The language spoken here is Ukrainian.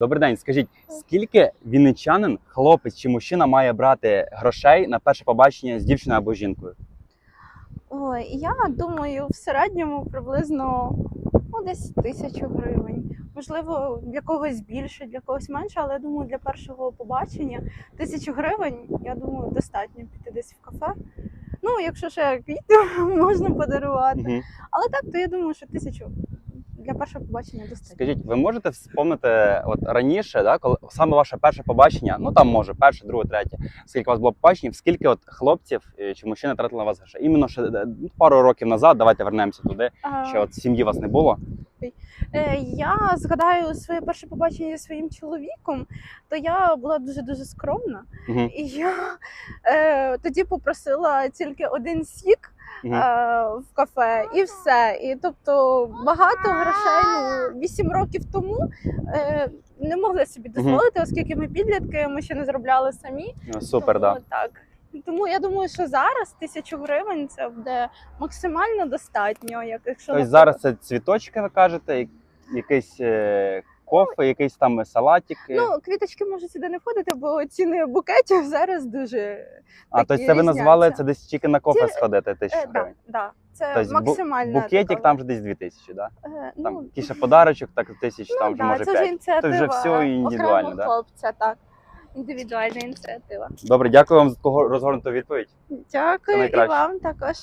Добрий день, скажіть, скільки вінничанин, хлопець чи мужчина має брати грошей на перше побачення з дівчиною або жінкою? Ой, я думаю, в середньому приблизно ну, десь тисячу гривень. Можливо, для когось більше, для когось менше, але я думаю, для першого побачення тисячу гривень, я думаю, достатньо піти десь в кафе. Ну, якщо ще квіти можна подарувати. Мгм. Але так, то я думаю, що тисячу для першого побачення достатньо. Скажіть, ви можете вспомнити от раніше, да, коли саме ваше перше побачення, ну там може перше, друге, третє, скільки у вас було побачень, скільки от хлопців е, чи мужчин тратили на вас грошей? Іменно ще е, пару років назад, давайте вернемося туди, А, що от сім'ї вас не було. Е, Я згадаю своє перше побачення зі своїм чоловіком, то я була дуже дуже скромна. Мгм. І я е, тоді попросила тільки один сік. Е, в кафе, і все. І тобто багато грошей ну, 8 років тому е, не могли собі дозволити, оскільки ми підлітки, ми ще не заробляли самі. Ну, Супер, тому, да. так. Тому я думаю, що зараз тисячу гривень це буде максимально достатньо. Як якщо Тобто наприклад, зараз це цвіточки, ви кажете, я- якийсь е, кофе, якийсь там салатик. е. ну квіточки можуть сюди не входити, бо ціни букетів зараз дуже а тобто це ви назвали це десь тільки на кофе сходити е, тисячу гривень. да. Це Тобто максимально Букетик там вже десь 2000, да? Е, Там ну, якийсь подарочок, так тисяч, там Ну, вже може це вже 5. ініціатива Це вже все індивідуально, да? хлопця, так. Індивідуальна ініціатива. Добре, дякую вам за таку розгорнуту відповідь. Дякую і вам також.